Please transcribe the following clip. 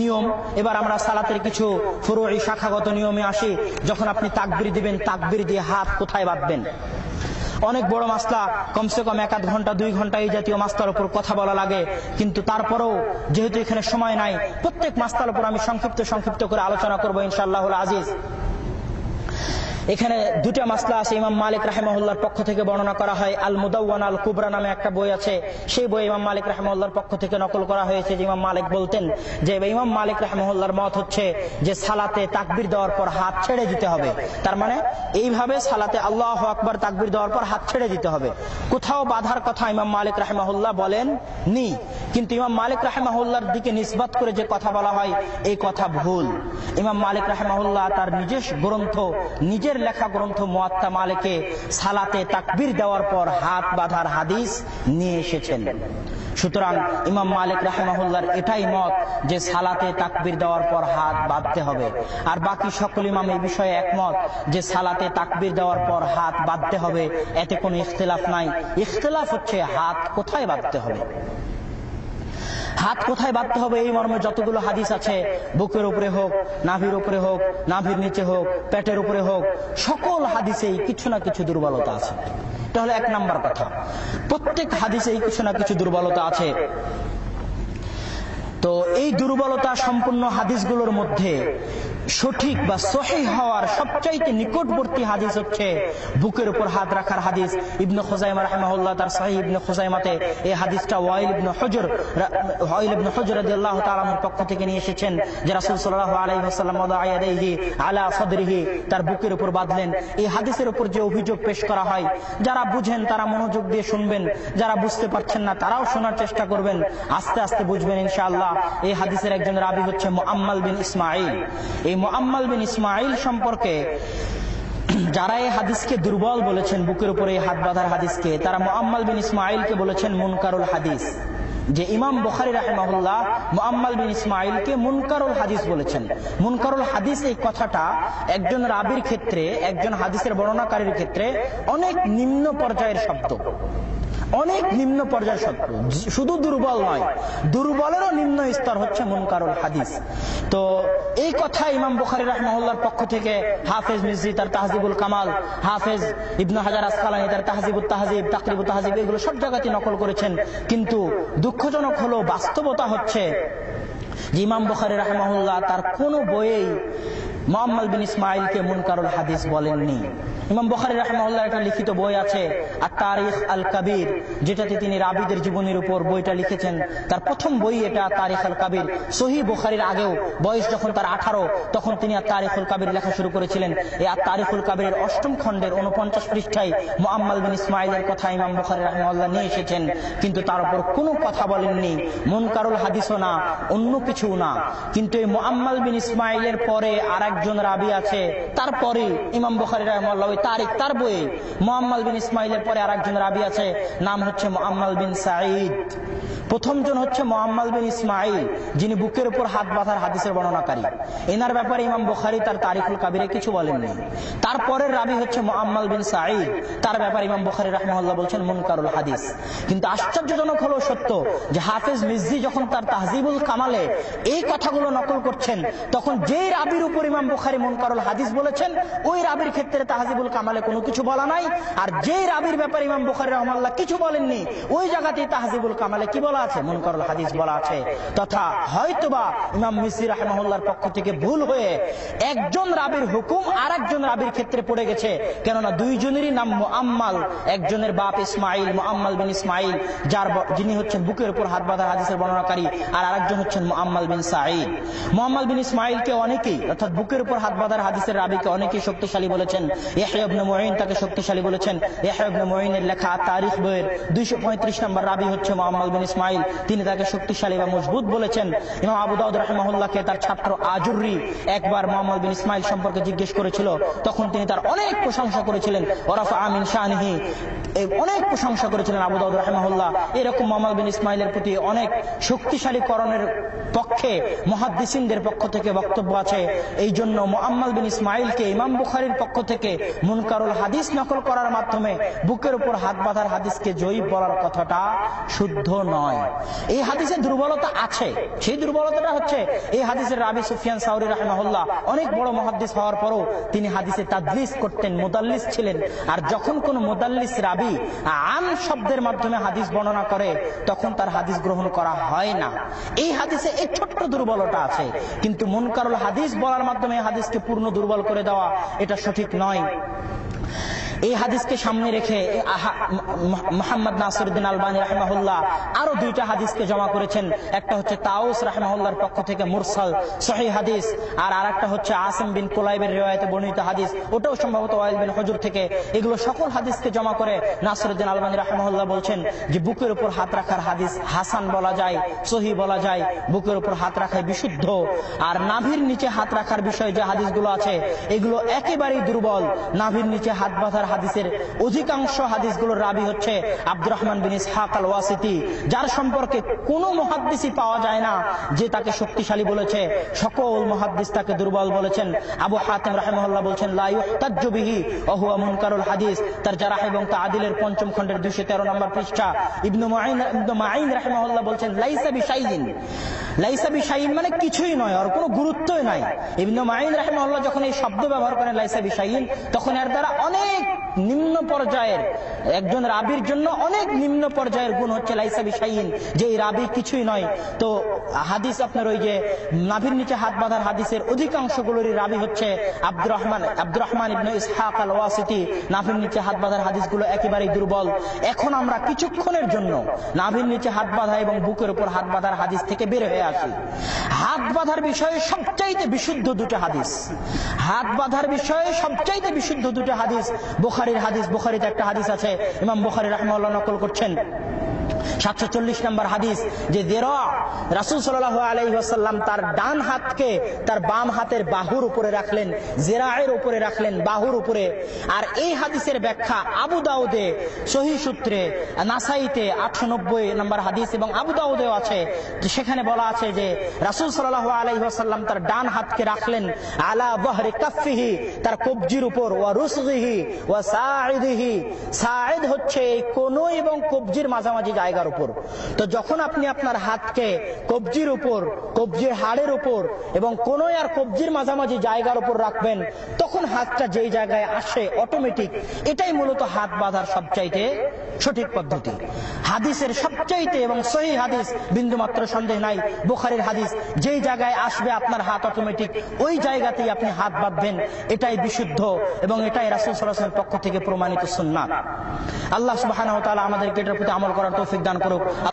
নিয়ম। এবার আমরা সালাতের কিছু ফুরুই শাখাগত নিয়মে আসি। যখন আপনি তাকবির দিবেন, তাকবির দিয়ে হাত কোথায় বাঁধবেন? অনেক বড় মাসলা, কমসে কম এক আধ ঘণ্টা, দুই ঘণ্টা এই জাতীয় মাস্তার উপর কথা বলা লাগে। কিন্তু তারপরেও যেহেতু এখানে সময় নাই, প্রত্যেক মাস্তার উপর আমি সংক্ষিপ্ত সংক্ষিপ্ত করে আলোচনা করব ইনশাআল্লাহ আজিজ। এখানে দুটা মাসলা আছে, ইমাম মালিক রাহেমহুল্লার পক্ষ থেকে বর্ণনা করা হয় আল মুদাওয়ান আল কুবরা নামে একটা বই আছে, সেই বই ইমাম মালিক রাহেমহুল্লার পক্ষ থেকে নকল করা হয়েছে যে ইমাম মালিক বলতেন যে ইমাম মালিক রাহেমহুল্লার মত হচ্ছে যে, সালাতে তাকবির দেওয়ার পর হাত ছেড়ে দিতে হবে। তার মানে এইভাবে সালাতে আল্লাহ আকবার তাকবির দেওয়ার পর হাত ছেড়ে দিতে হবে। কোথাও বাধার কথা ইমাম মালিক রাহেমাহুল্লাহ বলেন নি, কিন্তু ইমাম মালিক রাহেমাহুল্লার দিকে নিসবাত করে যে কথা বলা হয়, এই কথা ভুল। ইমাম মালিক রাহেমাহুল্লাহ তার নিজের গ্রন্থ নিজের লেখা গ্রন্থ মোয়াত্তা মালিকে সালাতে তাকবির দেওয়ার পর হাত বাঁধার হাদিস নিয়ে এসেছেন। সুতরাং ইমাম মালিক রাহেমাহুল্লার এটাই মত যে সালাতে তাকবির দেওয়ার পর হাত বাঁধতে হবে। আর বাকি সকল ইমাম এই বিষয়ে একমত যে সালাতে তাকবির দেওয়ার পর হাত বাঁধতে হবে, এতে কোনো ইখতলাফ নাই। ইখতলাফ হচ্ছে হাত কোথায় বাঁধতে হবে? হাত কোথায় বাঁধতে হবে এই মর্মে যতগুলো হাদিস আছে? বুকের উপরে হোক, নাভির উপরে হোক, নাভির নিচে হোক, পেটের উপরে হোক, সকল হাদিসেই কিছু না কিছু দুর্বলতা আছে। এটা হলো এক নাম্বার কথা। প্রত্যেক হাদিসেই কিছু না কিছু দুর্বলতা আছে। তো এই দুর্বলতা সম্পূর্ণ হাদিসগুলোর মধ্যে সঠিক বা সহি হওয়ার সবচাইতে নিকটবর্তী হাদিস হচ্ছে বুকের উপর হাত রাখার হাদিস। ইবনে খোজাইমা রাহমাহুল্লাহ তার সহি ইবনে খোজাইমাতে এই হাদিসটা ওয়াইল ইবনে হজর ওয়াইল ইবনে হজর রাদিয়াল্লাহু তাআলার পক্ষ থেকে নিয়ে এসেছেন যে রাসূল সাল্লাল্লাহু আলাইহি ওয়াসাল্লাম ওয়াদাইহি আলা সাদরিহি তার বুকের উপর বাঁধলেন। এই হাদিসের উপর যে অভিযোগ পেশ করা হয়, যারা বুঝেন তারা মনোযোগ দিয়ে শুনবেন, যারা বুঝতে পারছেন না তারাও শোনার চেষ্টা করবেন, আস্তে আস্তে বুঝবেন ইনশাআল্লাহ। এই হাদিসের একজন রাবি হচ্ছে মুআম্মাল বিন ইসমাঈল। এই মুআম্মাল বিন ইসমাঈল সম্পর্কে যারা এই হাদিসকে দুর্বল বলেছেন, বুকের উপরে হাত বাঁধার হাদিসকে, তারা মুআম্মাল বিন ইসমাঈলকে বলেছেন মুনকারুল হাদিস। যে ইমাম বখারি রাহেমাহুল্লাহ মুআম্মাল বিন ইসমাইলকে মুনকারুল হাদিস বলেছেন। মুনকারুল হাদিস এই কথাটা একজন রাবির ক্ষেত্রে, একজন হাদিসের বর্ণনাকারীর ক্ষেত্রে অনেক নিম্ন পর্যায়ের শব্দ। অনেক নিম্ন পর্যায়ের শব্দ। শুধু দুর্বল নয়, দুর্বলেরও নিম্ন স্তর হচ্ছে মুনকারুল হাদিস। তো এই কথা ইমাম বুখারি রহমাহুল্লার পক্ষ থেকে হাফেজ মিজি তার তাহজিবুল কামাল, হাফেজ ইবনু হাজার আসকালানি, তার তাহজিবুল তাহজিব তাকরিবুল তাহজিব, এগুলো সব জায়গাতে নকল করেছেন। কিন্তু দুঃখজনক হলো, বাস্তবতা হচ্ছে যে ইমাম বুখারি রহমাহুল্লাহ তার কোনো বইয়েই মোহাম্মদ বিন ইসমাইলকে মুনকারুল হাদিস বলেননি। ইমাম বখারি রহমাউল্লাহ একটা লিখিত বই আছে আর তারিখ আল কাবির যেটাতে তিনি রাবিদের জীবনের উপর বইটা লিখেছেন। তার প্রথম বই এটা তারিখ আল কাবির সহি বুখারির আগেও, বয়স যখন তার আঠারো, তখন তিনি আর তারিখুল কাবির লেখা শুরু করেছিলেন। এই আর তারিখুল কাবিরের অষ্টম খণ্ডের উনপঞ্চাশ পৃষ্ঠায় মোহাম্মদ বিন ইসমাইলের কথা ইমাম বুখারি রহমাউল্লাহ নিয়ে এসেছেন, কিন্তু তার উপর কোনো কথা বলেননি। মুনকারুল হাদিসও না, অন্য কিছু না। কিন্তু এই মোহাম্মদ বিন ইসমাইলের পরে আর একজন রাবি আছে, তারপরে ইমাম বখারি রহমাল্লাহ তারিখ তার বইয়ে মোহাম্মদ বিন ইসমাইলের পরে আর একজন রাবি আছে, নাম হচ্ছে মোহাম্মদ বিন সাঈদ। প্রথমজন হচ্ছে মোহাম্মদ বিন ইসমাইল যিনি বুকের উপর হাত বাঁধার হাদিসের বর্ণনাকারী। এনার ব্যাপারে ইমাম বুখারি তার তারিখুল কাবিরে কিছু বলেননি। তারপরের রাবি হচ্ছে মোহাম্মদ বিন সাঈদ, তার ব্যাপারে ইমাম বুখারি রহমাল্লাহ বলছেন মুনকারুল হাদিস। কিন্তু আশ্চর্যজনক হলো সত্য যে হাফেজ মির্জি যখন তার তাহজিবুল কামালে এই কথাগুলো নকল করছেন, তখন যেই রাবির উপর ইমাম বুখারি মুনকারুল হাদিস বলেছেন, ওই রাবির ক্ষেত্রে তাহজিবুল কামালে কোনো কিছু বলা নাই। আর যেই রাবির ব্যাপারে ইমাম বুখারি রহমাল্লাহ কিছু বলেননি, ওই জায়গাতেই তাহজিবুল কামালে কি বলা আছে, মুনকারুল হাদিস বলা আছে। তথা হয়তোবা ইমাম মিসি রাহমাহুল্লাহর পক্ষ থেকে ভুল হয়ে একজন রাবির হুকুম আর একজন রাবির ক্ষেত্রে পড়ে গেছে। কেননা দুইজনেরই নাম মুআম্মাল, একজনের বাপ ইসমাইল, মুআম্মাল বিন ইসমাইল, যার যিনি হচ্ছেন বুকের উপর হাত বাঁধা হাদিসের বর্ণনাকারী, আর আরেকজন হচ্ছেন মুআম্মাল বিন সাঈদ। মুআম্মাল বিন ইসমাইলকে অনেকেই, অর্থাৎ বুকের উপর হাত বাঁধার হাদিসের রাবিকে অনেকেই শক্তিশালী বলেছেন। ইহয়া ইবনে মুঈন তাকে শক্তিশালী বলেছেন। ইহয়া ইবনে মুঈনের লেখা তারিখ বইয়ের 235 নম্বর রাবি হচ্ছে মুআম্মাল বিন ইসমাইল। তিনি তাকে শক্তিশালী বা মজবুত বলেছেন। ইমাম আবু দাউদ রাহিমাহুল্লাহকে তার ছাত্র আজুরি একবার মুহাম্মদ বিন ইসমাইল সম্পর্কে জিজ্ঞেস করেছিল। তখন তিনি তার অনেক প্রশংসা করেছিলেন। ওরাফা আমিন শাহনিহি অনেক প্রশংসা করেছিলেন আবু দাউদ রাহিমাহুল্লাহ। এরকম মোহাম্মদ বিন ইসমাইলের প্রতি অনেক শক্তিশালী করণের পক্ষে মহাদ্দিসিনদের পক্ষ থেকে বক্তব্য আছে। এই জন্য মোহাম্মদ বিন ইসমাইলকে ইমাম বুখারির পক্ষ থেকে মুনকারুল হাদিস নকল করার মাধ্যমে বুকের উপর হাত বাঁধার হাদিসকে জয়ী বলার কথাটা শুদ্ধ নয়। নয় এই হাদিসে দুর্বলতা আছে। সেই দুর্বলতাটা হচ্ছে, এই হাদিসের রাবি সুফিয়ান সাউরি রাহমাহুল্লাহ অনেক বড় মহাদ্দিস হওয়ার পরও তিনি হাদিসে তাদলিস করতেন, মোদাল্লিস ছিলেন। আর যখন কোন মোদাল্লিস রাবি আম শব্দের মাধ্যমে হাদিস বর্ণনা করে, তখন তার হাদিস গ্রহণ করা হয় না। এই হাদিসে এই ছোট্ট দুর্বলতা আছে। কিন্তু মুনকারুল হাদিস বলার মাধ্যমে হাদিসকে পূর্ণ দুর্বল করে দেওয়া এটা সঠিক নয়। এই হাদিসকে সামনে রেখে মোহাম্মদ নাসিরুদ্দিন আলবানী রাহমাহুল্লাহ আরও দুইটা হাদিসকে জমা করেছেন। একটা হচ্ছে তাউস রাহমাহুল্লাহর পক্ষ থেকে মুরসাল সহি হাদিস, আর আরেকটা হচ্ছে আসিম বিন কুলাইবের রিওয়ায়তে বর্ণিত হাদিস। ওটাও সম্ভবত ওয়াইল বিন হজুর থেকে। এগুলো সকল হাদিসকে জমা করে নাসিরুদ্দিন আলবানী রাহমাহুল্লাহ বলছেন যে, বুকের উপর হাত রাখার হাদিস হাসান বলা যায়, সহি বলা যায়। বুকের উপর হাত রাখায় বিশুদ্ধ। আর নাভির নিচে হাত রাখার বিষয়ে যে হাদিসগুলো আছে, এগুলো একেবারেই দুর্বল। নাভির নিচে হাত বাঁধার হাদিসের অধিকাংশ হাদিসগুলোর রাবি হচ্ছে আব্দুর রহমান বিন ইসহাক আল ওয়াসিতি যার সম্পর্কে কোনো মহাদ্দিসই পাওয়া যায় না, যে তাকে শক্তিশালী বলেছে। সকল মহাদ্দিস তাকে দুর্বল বলেছেন। আবু হাতেম রাহেমহল্লা বলছেন, লা ইউহতাজ্জু বিহি, ওয়া হুয়া মুনকারুল হাদিস। তার জারাহ এবং তাআদিলের পঞ্চম খণ্ডের 213 নম্বর পৃষ্ঠা। ইবনু মাইন ইবনু মাইন রাহিমাহুল্লাহ বলছেন, লাইসা বিশাইইন। লাইসা বিশাইইন মানে কিছুই নয়, আর কোনো গুরুত্বই নাই। ইবনু মাইন রাহিমাহুল্লাহ যখন এই শব্দ ব্যবহার করেন, লাইসা বিশাইইন, তখন এর দ্বারা অনেক নিম্ন পর্যায়ের একজন রাবির জন্য অনেক নিম্ন পর্যায়ের গুণ হচ্ছে, লাইসা বিশাইইন যে এই রাবি কিছুই নয়। তো হাদিস আপনার ওই যে নাভির নিচে হাত বাঁধার হাদিসের অধিকাংশগুলোরই রাবি হচ্ছে আব্দুর রহমান আব্দুর রহমান ইবনে ইসহাক আল ওয়াসিতি নাভির নিচে হাত বাঁধার হাদিসগুলো একেবারেই দুর্বল। এখন আমরা কিছুক্ষণের জন্য নাভির নিচে হাত বাঁধা এবং বুকের উপর হাত বাঁধার হাদিস থেকে বের হয়ে আসি। হাত বাঁধার বিষয়ে সবচাইতে বিশুদ্ধ দুটো হাদিস। হাত বাঁধার বিষয়ে সবচাইতে বিশুদ্ধ দুটো হাদিস বুখারির হাদিস বুখারিতে একটা হাদিস আছে ইমাম বুখারি রহমাল্লাহ নকল করছেন। সাতশো চল্লিশ নম্বর হাদিস, যে দেরা রাসুল সাল্লাহ আলাইসাল্লাম তার ডান হাতকে তার বাম হাতের বাহুর উপরে রাখলেন, জেরায়ের উপরে রাখলেন, বাহুর উপরে। আর এই হাদিসের ব্যাখ্যা আবু দাউদে সহি সূত্রে, নাসাইতে আটশো নব্বই নম্বর হাদিস এবং আবু দাউদেও আছে সেখানে বলা আছে যে রাসুল সাল্লাহ আলাইসাল্লাম তার ডান হাতকে রাখলেন, আলা বহরে কাফিহি, তার কবজির উপর, ওয়া রুসগিহি, ওয়া সাঈদিহি। সাঈদ হচ্ছে এই কোনো এবং কবজির মাঝামাঝি জায়গার উপর। তো যখন আপনি আপনার হাতকে কবজির উপর, কবজির হাড়ের উপর এবং কোনো আর কবজির মাঝামাঝি জায়গার উপর রাখবেন, তখন হাতটা যেই জায়গায় আসে অটোমেটিক এটাই মূলত হাত বাঁধার সবচাইতে সঠিক পদ্ধতি। হাদিসের সবচাইতে এবং সহি হাদিস বিন্দুমাত্র সন্দেহ নাই। বুখারের হাদিস, যেই জায়গায় আসবে আপনার হাত অটোমেটিক ওই জায়গাতেই আপনি হাত বাঁধবেন। এটাই বিশুদ্ধ এবং এটাই রাসুল সাল্লাহের পক্ষ থেকে প্রমাণিত সুন্নাত। আল্লাহ সুবাহ আমাদেরকে এটার প্রতি আমল করার তৌফিক দান করুক।